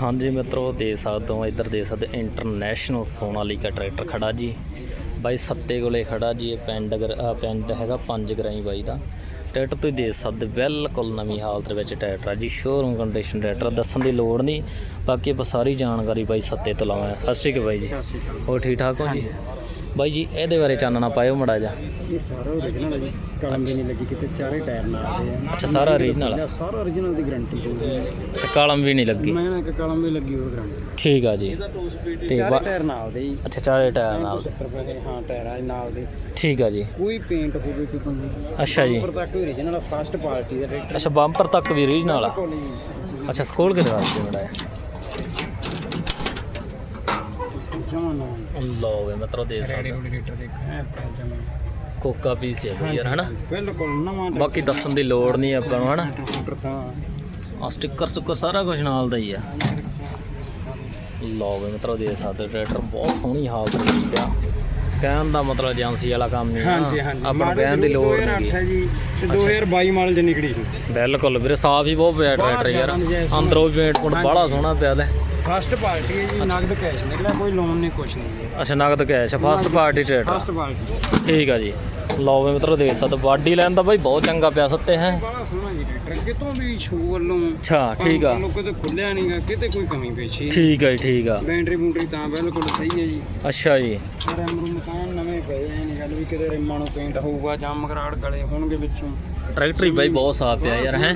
ਹਾਂਜੀ ਮਿੱਤਰੋ ਦੇ ਸਕਦੇ ਹੋ ਇੱਧਰ ਦੇ ਸਕਦੇ ਇੰਟਰਨੈਸ਼ਨਲ ਸੋਨਾਲੀਕਾ ਟਰੈਕਟਰ ਖੜਾ ਜੀ। ਬਾਈ ਸੱਤੇ ਕੋਲੇ ਖੜਾ ਜੀ ਇਹ ਪਿੰਡ ਪਿੰਡ ਹੈਗਾ ਪੰਜ ਗਰਾਈ ਬਾਈ ਦਾ। ਟਰੈਕਟਰ ਤੁਸੀਂ ਦੇ ਸਕਦੇ ਬਿਲਕੁਲ ਨਵੀਂ ਹਾਲਤ ਦੇ ਵਿੱਚ ਟਰੈਕਟਰ ਜੀ ਸ਼ੋਰੂਮ ਕੰਡੀਸ਼ਨ ਟਰੈਕਟਰ ਦੱਸਣ ਦੀ ਲੋੜ ਨਹੀਂ। ਬਾਕੀ ਆਪਾਂ ਸਾਰੀ ਜਾਣਕਾਰੀ ਬਾਈ ਸੱਤੇ ਤੋਂ ਲਵਾਂਗੇ। ਸਤਿ ਸ਼੍ਰੀ ਅਕਾਲ ਬਾਈ ਜੀ। ਹੋਰ ਠੀਕ ਠਾਕ ਹੋ ਜੀ? ਬਾਈ ਜੀ ਇਹਦੇ ਬਾਰੇ ਚਾਨਣਾ ਪਾਇਓ ਮੜਾ ਜਾ ਇਹ ਸਾਰਾ origignal ਹੈ ਜੀ। ਕਲਮ ਵੀ ਨਹੀਂ ਲੱਗੀ ਕਿਤੇ ਚਾਰੇ ਟਾਇਰ ਨਾਲ ਦੇ ਆ। ਅੱਛਾ ਸਾਰਾ original ਆ? ਸਾਰਾ origignal ਦੀ ਗਾਰੰਟੀ ਹੋਊਗੀ ਅੱਛਾ ਕਾਲਮ ਵੀ ਨਹੀਂ ਲੱਗੀ। ਮੈਂ ਨਾ ਕਿ ਕਲਮ ਵੀ ਲੱਗੀ ਉਹ ਗਾਰੰਟੀ ਠੀਕ ਆ ਜੀ। ਤੇ ਚਾਰੇ ਟਾਇਰ ਨਾਲ ਦੇ ਜੀ। ਅੱਛਾ ਚਾਰੇ ਟਾਇਰ ਨਾਲ। 70 ਰੁਪਏ ਦੇ ਹਾਂ ਟਾਇਰ ਆ ਨਾਲ ਦੇ। ਠੀਕ ਆ ਜੀ। ਕੋਈ ਪੇਂਟ ਹੋਵੇ ਕੋਈ ਪੰਨੀ ਅੱਛਾ ਜੀ। ਉੱਪਰ ਤੱਕ origignal ਫਸਟ ਪਾਰਟੀ ਦਾ ਟਰੈਕਟਰ ਅੱਛਾ ਬੰਪਰ ਤੱਕ ਵੀ ਰੀਜਨਲ ਆ। ਅੱਛਾ ਸਕੂਲ ਕਿਹਦੇ ਵਾਸਤੇ ਮੜਾ ਜਮਾ ਨਾ। ਲਓ ਵੇ ਮਤਲਬ ਦੇ ਰੈਡੀ ਸਕਦੇ। ਰੂਡੀ ਟਰੈਕਟਰ ਦੇਖ। ਹੈ ਜਮਾ। ਕੋਕਾ ਪੀਸ ਹੈ ਬਈ ਯਾਰ ਹਨਾ? ਬਿਲਕੁਲ ਨਵਾਂ ਬਾਕੀ ਦੱਸਣ ਦੀ ਲੋੜ ਨਹੀਂ ਆਪਾਂ ਨੂੰ ਹਨਾ? ਤਾਂ। ਆ ਸਟicker ਸੁੱਕਰ ਸਾਰਾ ਕੁਝ ਨਾਲ ਦਾ ਹੀ ਆ। ਲਓ ਵੇ ਮਤਲਬ ਦੇ ਸਕਦੇ ਟਰੈਕਟਰ ਬਹੁਤ ਸੋਹਣੀ ਹਾਲਤ ਵਿੱਚ ਪਿਆ। ਕਹਿਣ ਦਾ ਮਤਲਬ ਏਜੰਸੀ ਵਾਲਾ ਕੰਮ ਨਹੀਂ ਹਾਂਜੀ ਹਾਂਜੀ ਆਪਾਂ ਨੂੰ ਕਹਿਣ ਦੀ ਲੋੜ ਨਹੀਂ 2008 ਹੈ ਜੀ ਤੇ 2022 ਮਾਡਲ ਚ ਨਿਕਲੀ ਸੀ। ਬਿਲਕੁਲ ਵੀਰੇ ਸਾਫ਼ ਹੀ ਬਹੁਤ ਪਿਆ ਟਰੈਕਟਰ ਯਾਰ। ਅੰਦਰੋਂ ਪੇਂਟ ਪੁੰਟ ਬਾਹਲਾ ਸੋਹਣਾ ਪਿਆ ਲੈ ਫਸਟ ਪਾਰਟੀ ਹੈ ਜੀ ਨਗਦ ਕੈਸ਼ ਨਿਕਲਿਆ ਕੋਈ ਲੋਨ ਨਹੀਂ ਕੁਛ ਨਹੀਂ ਹੈ ਅੱਛਾ ਨਗਦ cash first party tractor first party ਠੀਕ ਆ ਜੀ। ਲਓ ਵੇ ਮਤਲਬ ਦੇ ਸਕਦੇ ਬਾਡੀ ਲੈਣ ਦਾ ਬਾਈ ਬਹੁਤ ਚੰਗਾ ਪਿਆ ਸੱਤੇ ਹੈ। ਬੜਾ ਸੋਹਣਾ ਜੀ ਟਰੈਕਟਰ ਕਿਤੋਂ ਵੀ ਸ਼ੂ ਵੱਲੋਂ ਅੱਛਾ ਠੀਕ ਆ। ਲੋਕਾਂ ਤੇ ਖੁੱਲਿਆ ਨਹੀਂਗਾ ਕਿਤੇ ਕੋਈ ਕਮੀ ਪੇਸ਼ੀ ਠੀਕ ਆ ਜੀ ਠੀਕ ਆ। ਬੈਟਰੀ ਬੂਟਰੀ ਤਾਂ ਬਿਲਕੁਲ ਸਹੀ ਹੈ ਜੀ। ਅੱਛਾ ਜੀ। ਰੈਮ ਰੂਮ ਤਾਂ ਨਵੇਂ ਪਏ ਐ ਨਹੀਂ ਗੱਲ ਵੀ ਕਿਤੇ ਰਿਮਾਂ ਨੂੰ ਪੇਂਟ ਹੋਊਗਾ ਜਾਂ ਮਗਰਾੜ ਗਲੇ ਹੋਣਗੇ ਵਿੱਚੋਂ। ਟਰੈਕਟਰ ਹੀ ਬਾਈ ਬਹੁਤ ਸਾਫ਼ ਪਿਆ ਯਾਰ ਹੈ।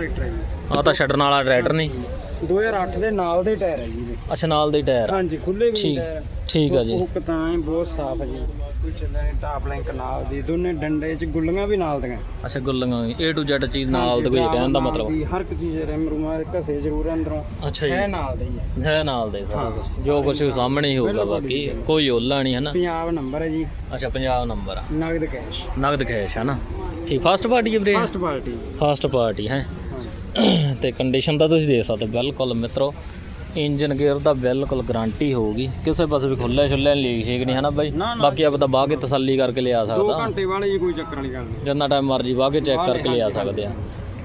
ਆ ਤਾਂ ਛੱਡਣ ਵਾਲਾ ਟਰੈਕਟਰ ਨਹੀਂ 2008 ਦੇ ਨਾਲ ਦੇ ਟਾਇਰ ਹੈ ਜੀ ਇਹਦੇ। ਅੱਛਾ ਨਾਲ ਦੇ ਟਾਇਰ ਹਾਂਜੀ ਖੁੱਲੇ ਵੀ ਠੀਕ ਟਾਇਰ ਠੀਕ ਆ ਜੀ। ਹੁੱਕ ਤਾਂ ਐਂ ਬਹੁਤ ਸਾਫ਼ ਹੈ ਜੀ। ਕੋਈ ਨਹੀਂ ਟਾਪ ਲਿੰਕ ਨਾਲ ਦੀ ਦੋਨੇ ਡੰਡੇ 'ਚ ਗੁੱਲੀਆਂ ਵੀ ਨਾਲ ਦੀਆਂ। ਅੱਛਾ ਗੁੱਲੀਆਂ A to Z ਚੀਜ਼ ਨਾਲ ਦਾ ਕੋਈ ਕਹਿਣ ਦਾ ਨਾਲ ਮਤਲਬ ਦੀ, ਹਰ ਇੱਕ ਚੀਜ਼ ਰਿਮ ਰੂਮਾ ਘਸੇ ਜ਼ਰੂਰ ਹੈ ਅੰਦਰੋਂ। ਅੱਛਾ ਹੈ ਜੀ ਨਾਲ ਦੇ ਹੀ ਹੈ ਹੈ ਨਾਲ ਦੇ ਸਾਰਾ। ਕੁਝ ਜੋ ਕੁਝ ਸਾਹਮਣੇ ਹੀ ਹੋਊਗਾ ਬਾਕੀ ਕੋਈ ਓਲਾ ਨਹੀਂ ਹੈ ਨਾ? ਪੰਜਾਬ ਨੰਬਰ ਹੈ ਜੀ। ਅੱਛਾ ਪੰਜਾਬ ਨੰਬਰ ਆ। ਨਗਦ ਕੈਸ਼। ਨਗਦ ਕੈਸ਼ ਹੈ ਨਾ? ਠੀਕ ਫਸਟ ਪਾਰਟੀ ਹੈ ਵੀਰੇ? First party. ਫਸਟ ਪਾਰਟੀ ਹੈ? ਤੇ ਕੰਡੀਸ਼ਨ ਤਾਂ ਤੁਸੀਂ ਦੇ ਸਕਦੇ ਬਿਲਕੁਲ ਮਿੱਤਰੋ ਇੰਜਨ ਗੇਅਰ ਦਾ ਬਿਲਕੁਲ ਗਾਰੰਟੀ ਹੋਊਗੀ। ਕਿਸੇ ਪਾਸੇ ਵੀ ਖੁੱਲੇ ਛੁੱਲੇ ਲੀਕ ਛੇਕ ਨਹੀਂ ਹੈ ਨਾ ਬਾਈ। ਬਾਕੀ ਆਪ ਤਾਂ ਬਾਹ ਕੇ ਤਸੱਲੀ ਕਰਕੇ ਲਿਆ 2 ਸਕਦਾ। ਘੰਟੇ ਵਾਲੇ ਜੀ ਕੋਈ ਚੱਕਰ ਵਾਲੀ ਗੱਲ ਨਹੀਂ। ਜਿੰਨਾ ਟਾਈਮ ਮਰਜ਼ੀ ਵਾਹ ਕੇ ਚੈੱਕ ਕਰਕੇ ਲਿਆ ਸਕਦੇ ਆ।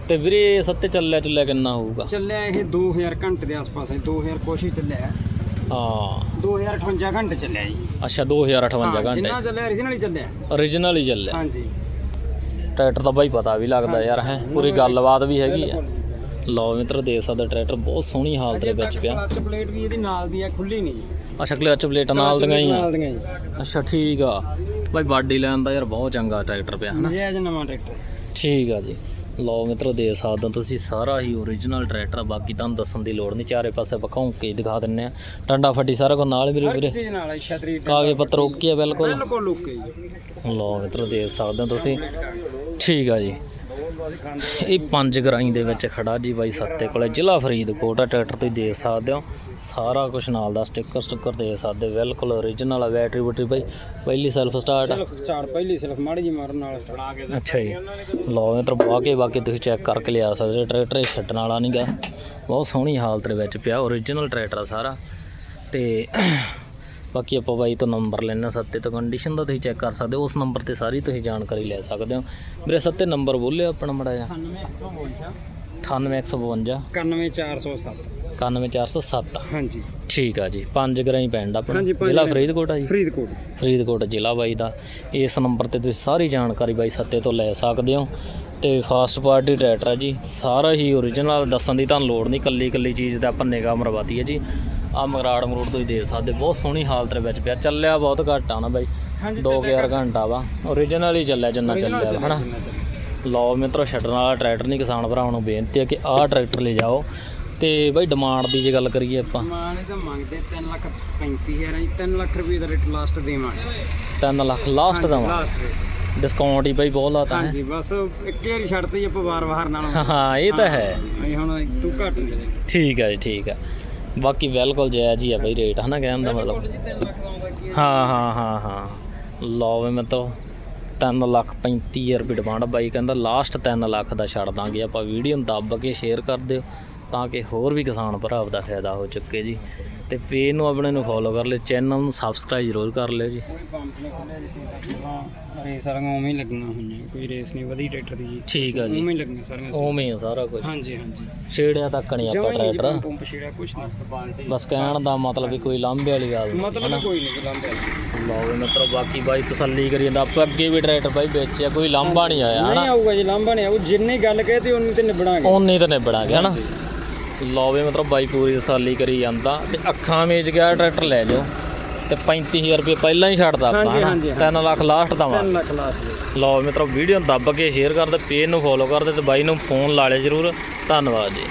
ਤੇ ਵੀਰੇ ਸੱਤੇ ਚੱਲਿਆ ਚੱਲਿਆ ਕਿੰਨਾ ਹੋਊਗਾ? ਚੱਲਿਆ ਇਹ 2000 ਘੰਟੇ ਦੇ ਆਸ-ਪਾਸ ਹੈ 2000 ਕੁਛ ਹੀ ਚੱਲਿਆ। ਹੈ। ਹਾਂ 2058 ਘੰਟੇ ਚੱਲਿਆ ਜੀ। ਅੱਛਾ 2058 ਹਾਂ, ਘੰਟੇ। ਜਿੰਨਾ ਚੱਲਿਆ original ਹੀ ਚੱਲਿਆ। Origignal ਹੀ ਚੱਲਿਆ। ਹਾਂਜੀ। ਟਰੈਕਟਰ ਦਾ ਬਾਈ ਪਤਾ ਵੀ ਲੱਗਦਾ ਯਾਰ ਹੈ ਪੂਰੀ ਗੱਲਬਾਤ ਵੀ ਹੈਗੀ ਆ। ਲਓ ਮਿੱਤਰ ਦੇ ਸਕਦਾ ਟਰੈਕਟਰ ਬਹੁਤ ਸੋਹਣੀ ਹਾਲਤ ਦੇ ਵਿੱਚ ਪਿਆ। ਕਲਚ ਪਲੇਟ ਵੀ ਇਹਦੀ ਨਾਲ ਦੀ ਹੈ ਖੁੱਲੀ ਨਹੀਂ। ਜੀ ਅੱਛਾ ਕਲਚ ਪਲੇਟਾਂ ਨਾਲ ਦੀਆਂ ਹੀ ਆ? ਨਾਲ ਦੀਆਂ ਜੀ ਅੱਛਾ ਠੀਕ ਆ। ਬਾਈ ਬਾਡੀ ਲੈਣ ਦਾ ਯਾਰ ਬਹੁਤ ਚੰਗਾ ਟਰੈਕਟਰ ਪਿਆ ਹਨਾ? ਨਜਾਇਜ਼ ਨਵਾਂ ਟਰੈਕਟਰ। ਠੀਕ ਆ ਜੀ। ਲਓ ਮਿੱਤਰੋ ਦੇ ਸਕਦੇ ਤੁਸੀਂ ਸਾਰਾ ਹੀ ਓਰੀਜਨਲ ਟਰੈਕਟਰ ਆ, ਬਾਕੀ ਤੁਹਾਨੂੰ ਦੱਸਣ ਦੀ ਲੋੜ ਨਹੀਂ। ਚਾਰੇ ਪਾਸੇ ਬਖਾਉਂ ਕੇ ਦਿਖਾ ਦਿੰਨੇ ਆ। ਟੰਡਾ ਫੱਟੀ ਸਾਰਾ ਕੁਝ ਨਾਲ ਵੀਰੇ ਵੀਰੇ? ਕਾਗਜ਼ ਪੱਤਰ ਓਕੇ ਆ ਬਿਲਕੁਲ। ਬਿਲਕੁਲ ਓਕੇ ਜੀ। ਲਓ ਮਿੱਤਰੋ ਦੇ ਸਕਦੇ ਤੁਸੀਂ। ਠੀਕ ਆ ਜੀ। ਇਹ ਪੰਜ ਗਰਾਈ ਦੇ ਵਿੱਚ ਖੜਾ ਜੀ ਬਾਈ ਸੱਤੇ ਕੋਲੇ ਜ਼ਿਲ੍ਹਾ ਫਰੀਦਕੋਟ ਆ ਟਰੈਕਟਰ ਤੁਸੀਂ ਦੇਖ ਸਕਦੇ ਹੋ। ਸਾਰਾ ਕੁਝ ਨਾਲ ਦਾ ਸਟicker ਸਟicker ਦੇ ਸਕਦੇ ਬਿਲਕੁਲ ਓਰੀਜਨਲ ਆ ਬੈਟਰੀ ਬੁਟਰੀ ਬਾਈ ਪਹਿਲੀ ਸੈਲਫ ਸਟਾਰਟ ਸਿਰਫ ਚਾਰ ਪਹਿਲੀ ਸਿਰਫ ਮਾੜੀ ਜੀ ਮਾਰਨ ਨਾਲ ਸਟਾਰਟ ਕੇ ਅੱਛਾ ਜੀ। ਲਓ ਮਿੱਤਰ ਬਾ ਕੇ ਬਾਕੀ ਤੁਸੀਂ ਚੈੱਕ ਕਰਕੇ ਲਿਆ ਸਕਦੇ। ਟਰੈਕਟਰ ਇਹ ਛੱਡਣ ਵਾਲਾ ਨਹੀਂਗਾ ਬਹੁਤ ਸੋਹਣੀ ਹਾਲਤ ਦੇ ਵਿੱਚ ਪਿਆ ਓਰੀਜਨਲ ਟਰੈਕਟਰ ਆ ਸਾਰਾ। ਤੇ ਬਾਕੀ ਆਪਾਂ ਬਾਈ ਤੋਂ ਨੰਬਰ ਲੈਣਾ ਸੱਤੇ ਤੋਂ ਕੰਡੀਸ਼ਨ ਦਾ ਤੁਸੀਂ ਚੈੱਕ ਕਰ ਸਕਦੇ ਹੋ ਉਸ ਨੰਬਰ ਤੇ ਸਾਰੀ ਤੁਸੀਂ ਜਾਣਕਾਰੀ ਲੈ ਸਕਦੇ ਹੋ। ਮੇਰੇ ਸੱਤੇ ਨੰਬਰ ਬੋਲਿਓ ਆਪਣਾ ਮੜਾ ਜਾ 98152 91407 91407 ਹਾਂਜੀ। ਠੀਕ ਆ ਜੀ ਪੰਜ ਗਰਾਈ ਪਿੰਡ ਆਪਣਾ। ਹਾਂਜੀ, ਪੰਜ ਜ਼ਿਲ੍ਹਾ। ਫਰੀਦਕੋਟ ਆ ਜੀ? ਫਰੀਦਕੋਟ। ਫਰੀਦਕੋਟ ਜ਼ਿਲ੍ਹਾ ਬਾਈ ਦਾ। ਇਸ ਨੰਬਰ ਤੇ ਤੁਸੀਂ ਸਾਰੀ ਜਾਣਕਾਰੀ ਬਾਈ ਸੱਤੇ ਤੋਂ ਲੈ ਸਕਦੇ ਹੋ। ਤੇ ਫਾਸਟ ਪਾਰਟੀ ਟਰੈਕਟਰ ਹੈ ਜੀ ਸਾਰਾ ਹੀ ਓਰੀਜਨਲ ਦੱਸਣ ਦੀ ਤੁਹਾਨੂੰ ਲੋੜ ਨਹੀਂ ਕੱਲੀ ਕੱਲੀ ਚੀਜ਼ ਤੇ ਆਪਾਂ ਨਿਗਾਹ ਮਰਵਾਤੀ ਹੈ ਜੀ। ਆ ਮਗਰਾੜ ਮਰੂੜ ਤੁਸੀਂ ਦੇਖ ਸਕਦੇ ਬਹੁਤ ਸੋਹਣੀ ਹਾਲਤ ਦੇ ਵਿੱਚ ਪਿਆ ਚੱਲਿਆ ਬਹੁਤ ਘੱਟ ਆ ਨਾ ਬਾਈ ਹਾਂਜੀ 2000 ਘੰਟਾ। ਵਾ ਓਰੀਜਨਲ ਹੀ ਚੱਲਿਆ ਜਿੰਨਾ ਚੱਲਿਆ ਹਨਾ? ਲਓ ਮਿੱਤਰੋ ਛੱਡਣ ਵਾਲਾ ਟਰੈਕਟਰ ਨਹੀਂ ਕਿਸਾਨ ਭਰਾਵਾਂ ਨੂੰ ਬੇਨਤੀ ਹੈ ਕਿ ਆਹ ਟਰੈਕਟਰ ਲੈ ਜਾਓ। ਤੇ ਬਾਈ ਡਿਮਾਂਡ ਦੀ ਜੇ ਗੱਲ ਕਰੀਏ ਆਪਾਂ। ਮਾਣੇ ਤਾਂ ਮੰਗਦੇ 3 ਲੱਖ 35000 ਜੀ 3 ਲੱਖ ਰੁਪਏ ਦਾ ਰੇਟ ਲਾਸਟ ਦੇਵਾਂਗੇ। 3 ਲੱਖ ਲਾਸਟ ਦਵਾਂ ਲਾਸਟ ਰੇਟ ਡਿਸਕਾਊਂਟ ਹੀ ਬਾਈ ਬਹੁਤ ਲਾਤਾ ਹੈ? ਹਾਂਜੀ ਬਸ ਇੱਕ ਵਾਰੀ ਛੱਡਤੀ ਆਪਾਂ ਵਾਰ-ਵਾਰ ਨਾਲ। ਹਾਂ ਇਹ ਤਾਂ ਹੈ। ਹੁਣ ਤੂੰ ਘੱਟ ਨਹੀਂ ਠੀਕ ਹੈ ਜੀ ਠੀਕ ਹੈ ਬਾਕੀ ਬਿਲਕੁਲ ਜਾਇਜ਼ ਹੀ ਆ ਬਈ ਰੇਟ ਹਨਾ ਕਹਿਣ ਦਾ ਮਤਲਬ? 3 ਲੱਖ ਆਉਂਦਾ ਕੀ ਹਾਂ ਹਾਂ ਹਾਂ ਹਾਂ। ਲਓ ਵੇ ਮਤਲਬ 3 ਲੱਖ 35000 ਰੁਪਏ ਡਿਮਾਂਡ ਬਾਈ ਕਹਿੰਦਾ ਲਾਸਟ 3 ਲੱਖ ਦਾ ਛੱਡ ਦਾਂਗੇ ਆਪਾਂ ਵੀਡੀਓ ਨੂੰ ਦੱਬ ਕੇ ਸ਼ੇਅਰ ਕਰ ਦਿਓ ਤਾਂ ਕਿ ਹੋਰ ਵੀ ਕਿਸਾਨ ਭਰਾ ਦਾ ਫਾਇਦਾ ਹੋ ਚੁੱਕੇ ਜੀ। ਤੇ ਪੇਜ ਨੂੰ ਆਪਣੇ ਨੂੰ ਫੋਲੋ ਕਰ ਲਿਓ ਚੈਨਲ ਨੂੰ ਸਬਸਕ੍ਰਾਈਬ ਜ਼ਰੂਰ ਕਰ ਲਿਓ ਜੀ। ਰੇਸ ਵਾਲੀਆਂ ਉਵੇਂ ਹੀ ਲੱਗੀਆਂ ਹੋਈਆਂ ਕੋਈ ਰੇਸ ਨਹੀਂ ਵਧੀ ਟਰੈਕਟਰ ਦੀ ਜੀ। ਠੀਕ ਆ ਜੀ। ਉਵੇਂ ਹੀ ਲੱਗੀਆਂ ਸਾਰੀਆਂ ਉਵੇਂ ਹੀ ਆ ਸਾਰਾ ਕੁਝ ਹਾਂਜੀ ਹਾਂਜੀ। ਛੇੜਿਆ ਤੱਕ ਨਹੀਂ ਆਪਾਂ ਜਮਾਂ ਹੀ ਜੀ ਟਰੈਕਟਰ ਪੰਪ ਛੇੜਿਆ ਕੁਛ ਨਹੀਂ। ਬਸ ਕਹਿਣ ਦਾ ਮਤਲਬ ਵੀ ਕੋਈ ਲਾਂਭੇ ਵਾਲੀ ਗੱਲ ਨਹੀਂ ਮਤਲਬ ਕੋਈ ਨਹੀਂ ਲੰਬੇ ਲਓ ਵੀ ਮਿੱਤਰੋ ਬਾਕੀ ਬਾਈ ਤਸੱਲੀ ਕਰੀ ਜਾਂਦਾ। ਆਪਾਂ ਅੱਗੇ ਵੀ ਟਰੈਕਟਰ ਬਾਈ ਵੇਚਿਆ ਕੋਈ ਲਾਂਭਾ ਨਹੀਂ ਆਇਆ ਨਹੀਂ ਆਊਗਾ ਜੀ ਲਾਂਬਾ ਨਹੀਂ ਆਊ। ਜਿੰਨੀ ਗੱਲ ਕਹੇ ਤੇ ਉਨੀ ਤੇ ਨਿਬੜਾਂਗੇ। ਉਨੀ ਤਾਂ ਨਿਬੜਾਂਗੇ ਹਨਾ? ਲਓ ਵੀ ਮਤਲਬ ਬਾਈ ਪੂਰੀ ਤਸੱਲੀ ਕਰੀ ਜਾਂਦਾ ਤੇ ਅੱਖਾਂ ਵੇਚ ਗਿਆ ਟਰੈਕਟਰ ਲੈ ਜਾਓ ਤੇ 35000 ਰੁਪਏ ਪਹਿਲਾਂ ਹੀ ਛੱਡਦਾ ਆਪਾਂ ਹਨਾ? ਹਾਂਜੀ, 3 ਲੱਖ ਲਾਸਟ ਦਵਾਂ 3 ਲੱਖ ਲਾਸ ਜੀ। ਲਓ ਮਿੱਤਰੋ ਵੀਡੀਓ ਨੂੰ ਦੱਬ ਕੇ ਸ਼ੇਅਰ ਕਰ ਦੇ ਪੇਜ ਨੂੰ ਫੋਲੋ ਕਰ ਦੇ ਤੇ ਬਾਈ ਨੂੰ ਫੋਨ ਲਾ ਲਿਓ ਜਰੂਰ। ਧੰਨਵਾਦ ਜੀ।